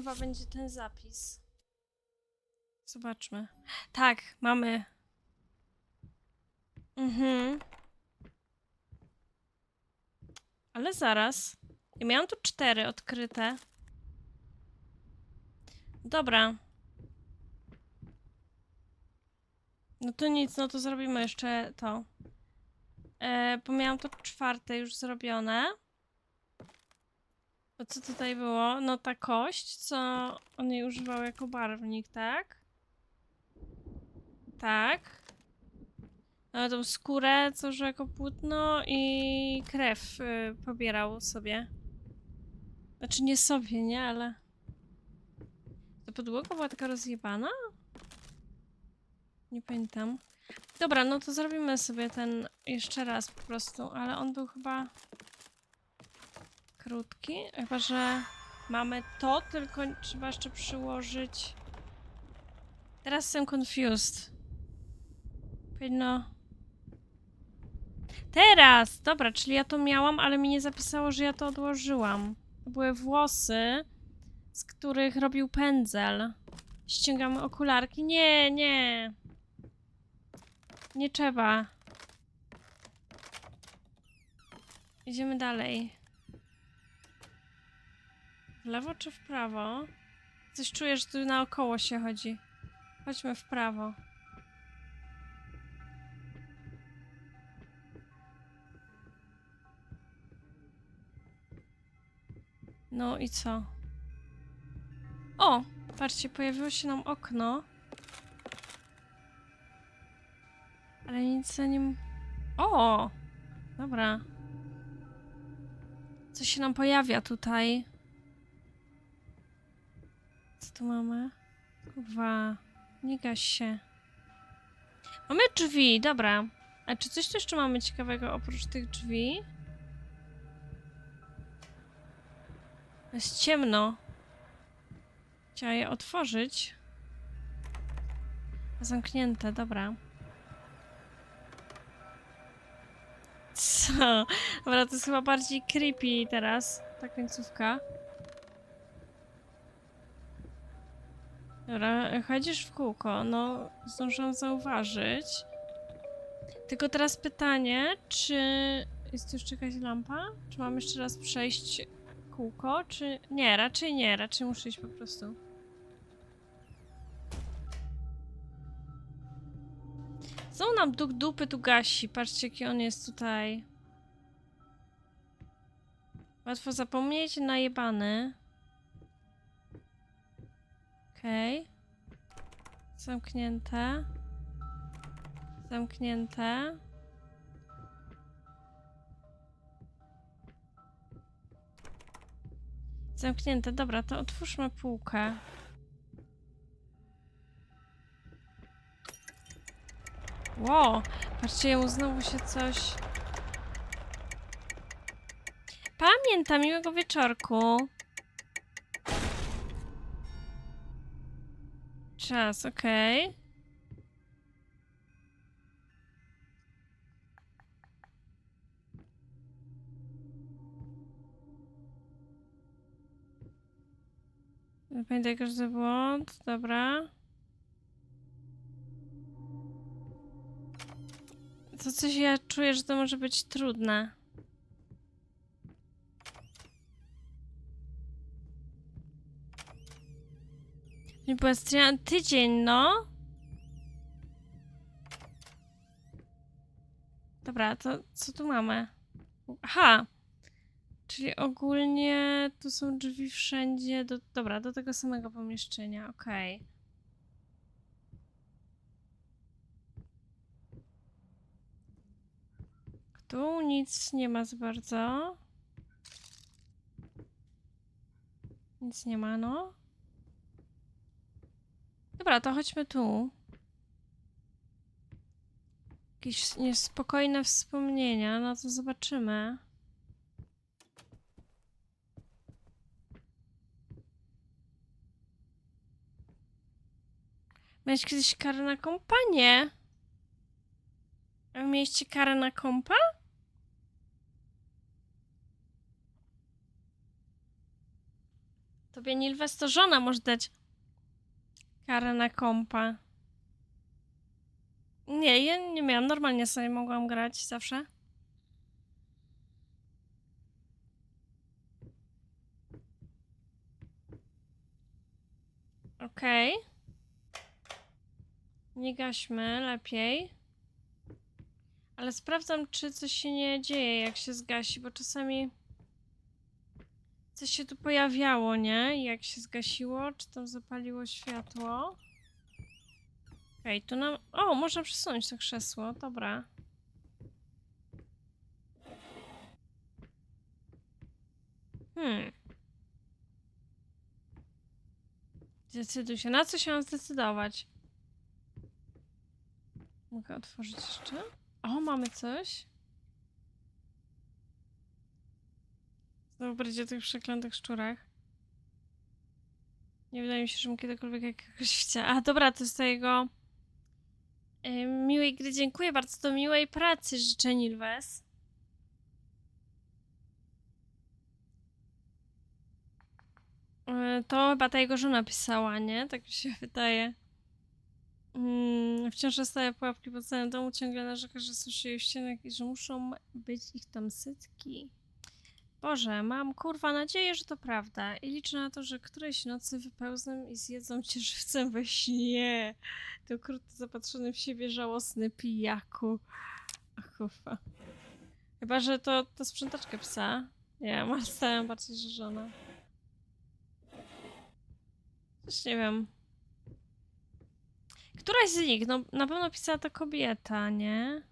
chyba będzie ten zapis. Zobaczmy. Tak, mamy. Mhm. Ale zaraz. Ja miałam tu cztery odkryte. Dobra. No to nic, no to zrobimy jeszcze to. E, bo miałam to czwarte już zrobione. To co tutaj było? No ta kość, co on jej używał jako barwnik, tak? Tak. No tą skórę, co użył jako płótno i krew y, pobierał sobie. Znaczy nie sobie, nie? Ale... Ta podłoga była taka rozjebana? Nie pamiętam. Dobra, no to zrobimy sobie ten jeszcze raz po prostu, ale on był chyba krótki. Chyba, że mamy to, tylko trzeba jeszcze przyłożyć. Teraz jestem confused. Powinno. Teraz! Dobra, czyli ja to miałam, ale mi nie zapisało, że ja to odłożyłam. To były włosy, z których robił pędzel. Ściągamy okularki. Nie, nie. Nie trzeba. Idziemy dalej. W lewo czy w prawo? Coś czuję, że tu naokoło się chodzi. Chodźmy w prawo. No i co? O! Patrzcie, pojawiło się nam okno. Ale nic za nim... O! Dobra. Co się nam pojawia tutaj? Tu mamy? Kurwa. Nie gaś się. Mamy drzwi, dobra. A czy coś tu jeszcze mamy ciekawego oprócz tych drzwi? Jest ciemno. Chciała je otworzyć. Zamknięte, dobra. Co? Dobra, to jest chyba bardziej creepy teraz, ta końcówka. Dobra, chodzisz w kółko, no zdążyłam zauważyć. Tylko teraz pytanie, czy jest tu jeszcze jakaś lampa? Czy mam jeszcze raz przejść kółko, czy... Nie, raczej nie, raczej muszę iść po prostu. Znowu nam duk dupy tu gasi. Patrzcie, jaki on jest tutaj. Łatwo zapomnieć, najebany. Okej. Zamknięte. Zamknięte. Zamknięte. Dobra, to otwórzmy półkę. Ło, patrzcie, jemu znowu się coś... Pamiętam, miłego wieczorku. Czas, okej. Pamiętaj każdy błąd, dobra. To coś ja czuję, że to może być trudne. Nie była tydzień, no. Dobra, to co tu mamy? Aha! Czyli ogólnie tu są drzwi wszędzie do... Dobra, do tego samego pomieszczenia, okej. Tu nic nie ma za bardzo. Nic nie ma, no. Dobra, to chodźmy tu. Jakieś niespokojne wspomnienia, no to zobaczymy. Miałeś kiedyś karę na kompanię? A wy mieliście karę na kompa? To Tobie Nilwes to żona może dać karę na kompa. Nie, ja nie miałam. Normalnie sobie mogłam grać zawsze. Okej. Nie gaśmy, lepiej. Ale sprawdzam, czy coś się nie dzieje, jak się zgasi, bo czasami coś się tu pojawiało, nie? Jak się zgasiło, czy tam zapaliło światło. Okej, tu nam... O, można przesunąć to krzesło, dobra. Hmm. Zdecyduj się. Na co się mam zdecydować? Mogę otworzyć jeszcze? O, mamy coś. Znowu będzie o tych przeklętych szczurach. Nie wydaje mi się, żebym kiedykolwiek jakiegoś chciała. A, dobra, to jest to jego... y, miłej gry. Dziękuję bardzo. Do miłej pracy życzę Nilwes. Y, To chyba ta jego żona pisała, nie? Tak mi się wydaje. Mm, wciąż zostaje pułapki pod całym domu, ciągle narzeka, że słyszy jej ścianek i że muszą być ich tam setki. Boże, mam kurwa nadzieję, że to prawda i liczę na to, że którejś nocy wypełzną i zjedzą cię żywcem we śnie. Ty okrutny, zapatrzony w siebie żałosny pijaku. Ach, kurwa. Chyba, że to, to sprzątaczka psa. Nie, stałem patrzeć, że żona. Nie wiem. Któraś z nich, no na pewno pisała to kobieta, nie?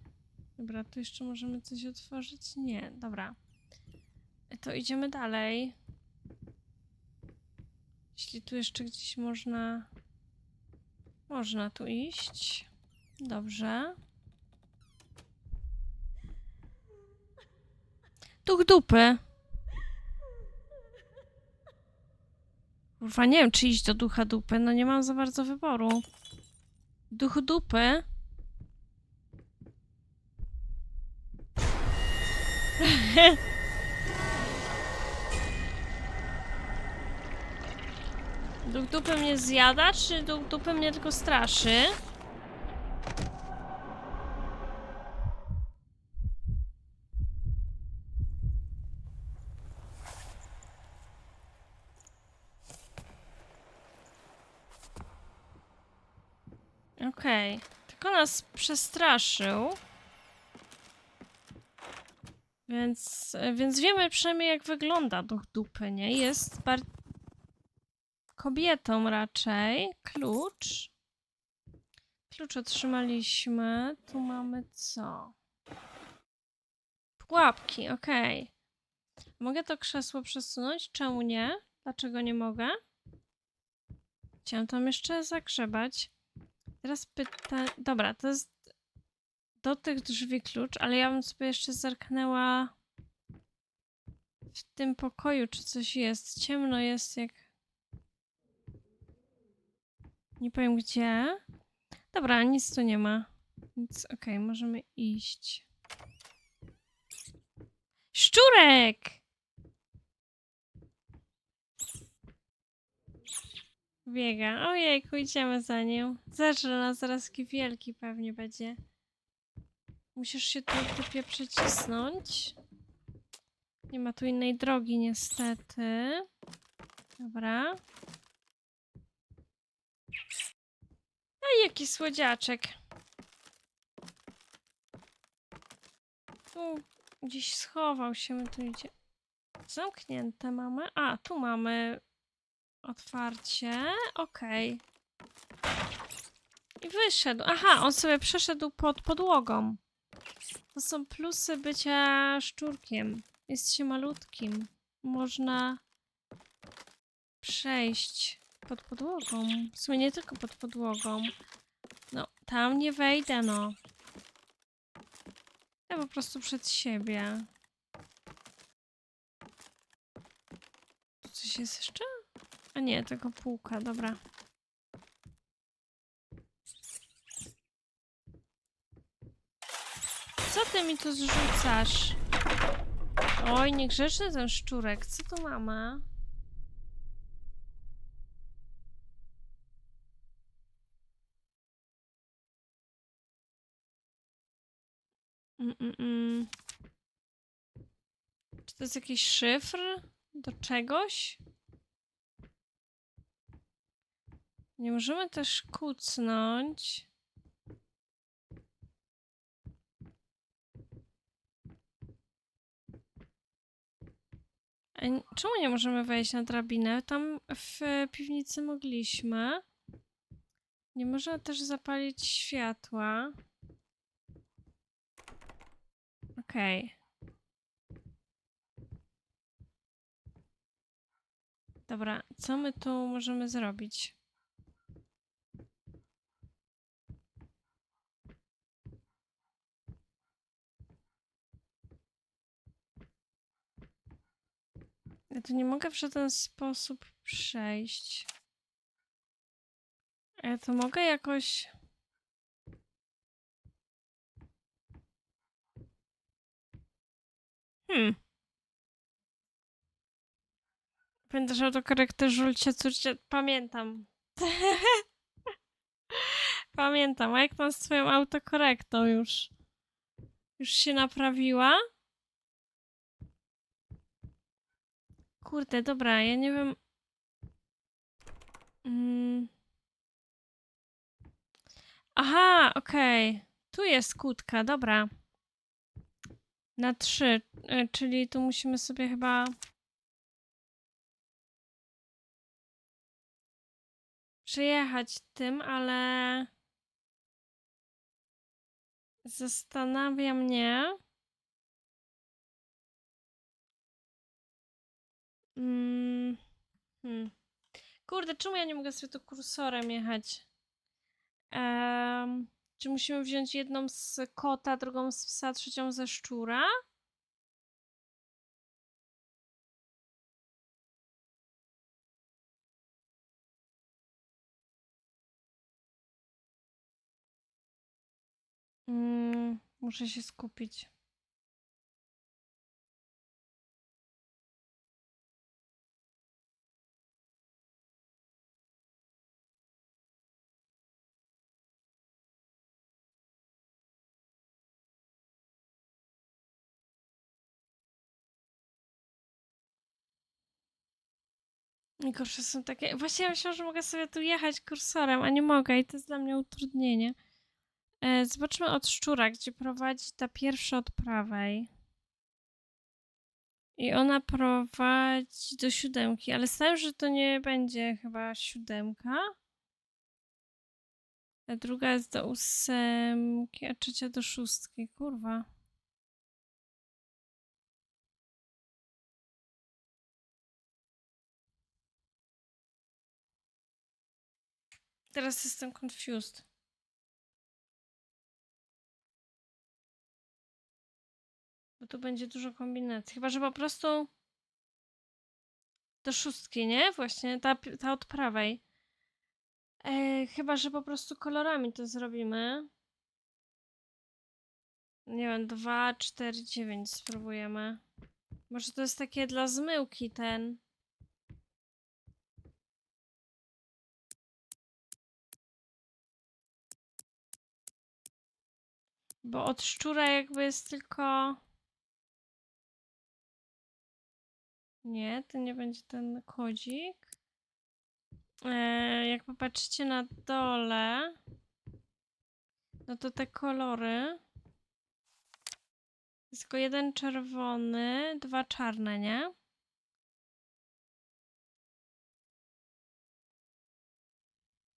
Dobra, tu jeszcze możemy coś otworzyć? Nie, dobra. To idziemy dalej. Jeśli tu jeszcze gdzieś można... Można tu iść. Dobrze. Duch dupy. Kurwa, nie wiem, czy iść do ducha dupy. No nie mam za bardzo wyboru. Duch dupy. Duch dupy mnie zjada, czy duch dupy mnie tylko straszy? Okej. Tylko nas przestraszył. Więc, więc wiemy przynajmniej jak wygląda duch dupy, nie? Jest. Kobietą raczej. Klucz. Klucz otrzymaliśmy. Tu mamy co? Pułapki, okej. Mogę to krzesło przesunąć? Czemu nie? Dlaczego nie mogę? Chciałam tam jeszcze zagrzebać. Teraz pytanie. Dobra, to jest do tych drzwi klucz, ale ja bym sobie jeszcze zerknęła w tym pokoju, czy coś jest. Ciemno jest jak. Nie powiem gdzie. Dobra, nic tu nie ma. Więc okej, możemy iść. Szczurek! Biega. Ojejku, idziemy za nią. Zeżre nas zaraz taki wielki pewnie będzie. Musisz się tu typie przycisnąć. Nie ma tu innej drogi niestety. Dobra. A jaki słodziaczek. Tu gdzieś schował się, tu idzie. Zamknięte mamy. A, tu mamy Otwarcie. Okej. I wyszedł. Aha, on sobie przeszedł pod podłogą. To są plusy bycia szczurkiem. Jest się malutkim. Można przejść pod podłogą. W sumie nie tylko pod podłogą. No, tam nie wejdę, no. Ja po prostu przed siebie. Tu coś jest jeszcze? A nie, tego półka, dobra. Co ty mi tu zrzucasz? Oj, niegrzeczny ten szczurek. Co tu mamy? Mm, mm, mm. Czy to jest jakiś szyfr do czegoś? Nie możemy też kucnąć. Czemu nie możemy wejść na drabinę? Tam w piwnicy mogliśmy. Nie można też zapalić światła. Okej. Dobra, co my tu możemy zrobić? Ja tu nie mogę w żaden sposób przejść. A ja to mogę jakoś. Hmm. Pamiętasz autokorektę żulcie córcie? Pamiętam. Pamiętam. A jak tam z twoją autokorektą już? Już się naprawiła? Kurde, dobra, ja nie wiem. Mm. Aha, okej. Tu jest kłódka, dobra. Na trzy, y, czyli tu musimy sobie chyba. Przejechać tym, ale. Zastanawia mnie. Mm. Hmm. Kurde, czemu ja nie mogę sobie tu kursorem jechać? Em, czy musimy wziąć jedną z kota, drugą z psa, trzecią ze szczura? Mm, muszę się skupić. Najgorsze są takie. Właśnie ja myślałam, że mogę sobie tu jechać kursorem, a nie mogę i to jest dla mnie utrudnienie. E, zobaczmy od szczura, gdzie prowadzi ta pierwsza od prawej. I ona prowadzi do siódemki, ale stałem, że to nie będzie chyba siódemka. A druga jest do ósemki, a trzecia do szóstki. Kurwa. Teraz jestem confused. Bo tu będzie dużo kombinacji. Chyba, że po prostu do szóstki, nie? Właśnie ta, ta od prawej. E, chyba, że po prostu kolorami to zrobimy. Nie wiem, 2, 4, 9 spróbujemy. Może to jest takie dla zmyłki ten. Bo od szczura jakby jest tylko... Nie, to nie będzie ten kodzik. E, jak popatrzycie na dole, no to te kolory. Jest tylko jeden czerwony, dwa czarne, nie?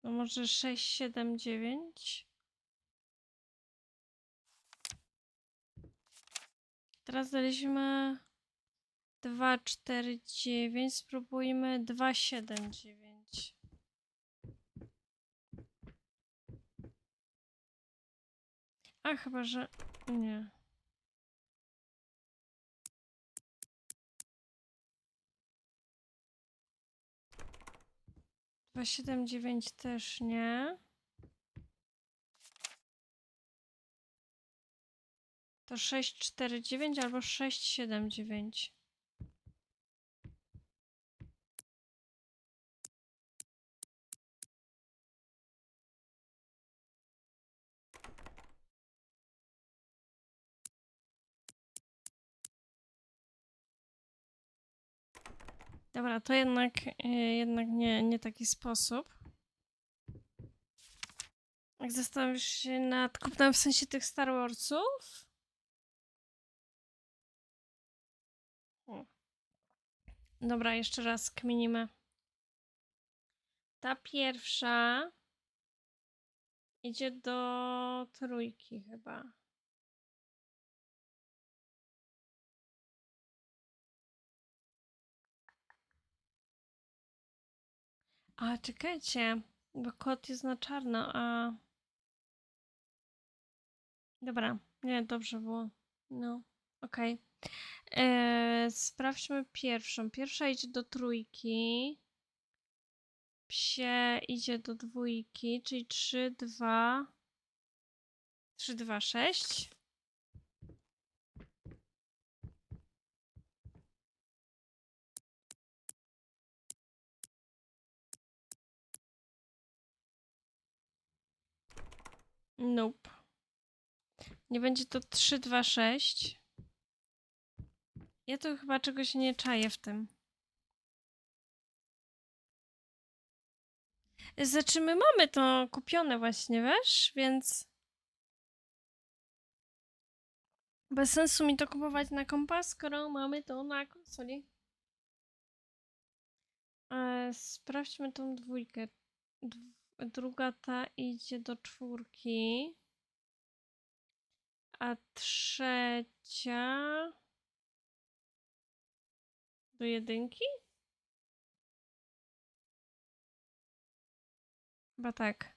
No może 6, 7, 9. Teraz daliśmy 2, 4, 9. Spróbujmy 2, 7, 9. A chyba, że nie. Dwa, siedem, dziewięć też nie. To 649 albo 679. Dobra, to jednak, e, jednak nie, nie taki sposób. Jak zastanowisz się nad kupnem w sensie tych Star Warsów, Dobra, jeszcze raz kminimy. Ta pierwsza idzie do trójki chyba. A czekajcie, bo kot jest na czarno, a. Dobra, nie, dobrze było. No, okej. Eee, Sprawdźmy pierwszą. Pierwsza idzie do trójki. Psie idzie do dwójki, czyli 3, 2. 3, 2, 6. Nope. Nie będzie to 3, 2, 6. Ja tu chyba czegoś nie czaję w tym. Znaczy, my mamy to kupione właśnie, wiesz? Więc bez sensu mi to kupować na kompas, skoro mamy to na konsoli. E, sprawdźmy tą dwójkę. Dw- druga ta idzie do czwórki. A trzecia do jedynki? Chyba tak.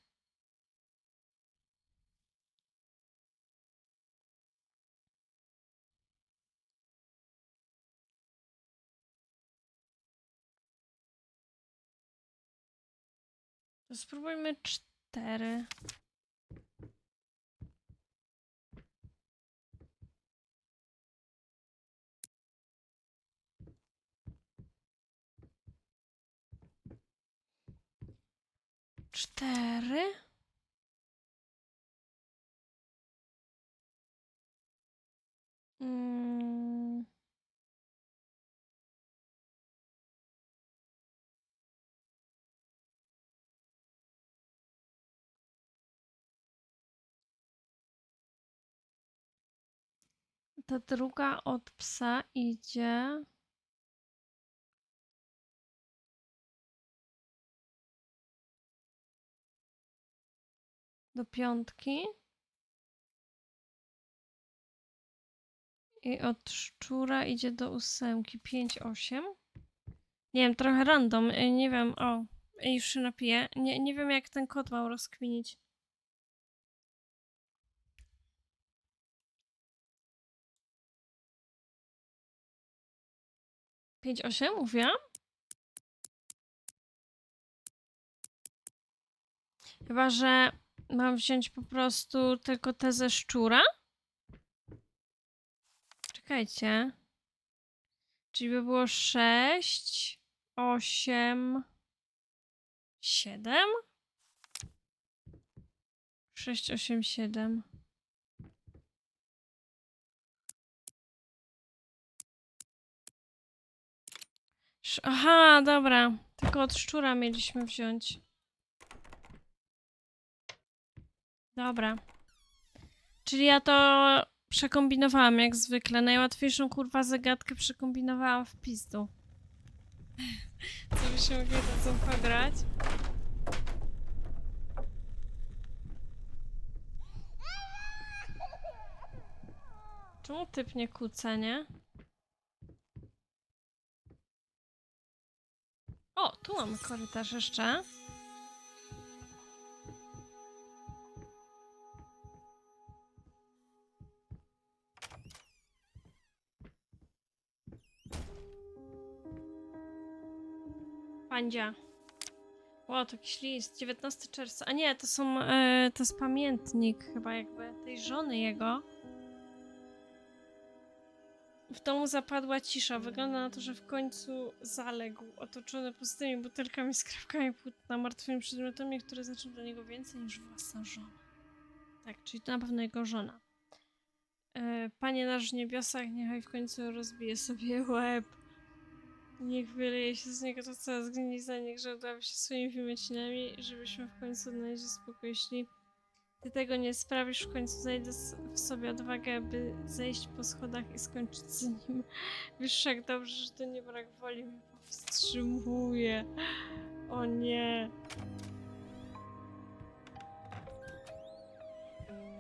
Spróbujmy cztery. Cztery. Mm. Ta druga od psa idzie. Do piątki. I od szczura idzie do ósemki. 5, 8. Nie wiem, trochę random. y, Nie wiem. O, już się napiję. Nie, nie wiem, jak ten kod mam rozkminić. Pięć, osiem, mówiłam? Chyba, że mam wziąć po prostu tylko te ze szczura? Czekajcie. Czyli by było 6, 8, 7? 6, 8, 7. Sz- Aha, dobra. Tylko od szczura mieliśmy wziąć. Dobra. Czyli ja to przekombinowałam jak zwykle. Najłatwiejszą kurwa zagadkę przekombinowałam w pizdu. Co byśmy mogli razem pograć? Czemu typ nie kłóca, nie? O, tu mamy korytarz jeszcze. Pandzia. O, to jakiś list. 19 czerwca. A nie, to są. E, to jest pamiętnik chyba jakby tej żony jego. W domu zapadła cisza. Wygląda na to, że w końcu zaległ, otoczony pustymi butelkami, skrawkami płótna, martwymi przedmiotami, które znaczą dla niego więcej niż własna żona. Tak, czyli to na pewno jego żona. E, Panie nasz w niebiosach, niechaj w końcu rozbije sobie łeb. Niech wyleje się z niego to cała zgnilizna, niech żardowały się swoimi wymycinami, żebyśmy w końcu odnaleźli spokój. Jeśli ty tego nie sprawisz, w końcu znajdę w sobie odwagę, by zejść po schodach i skończyć z nim. Wiesz, jak dobrze, że to nie brak woli mnie powstrzymuje. O nie.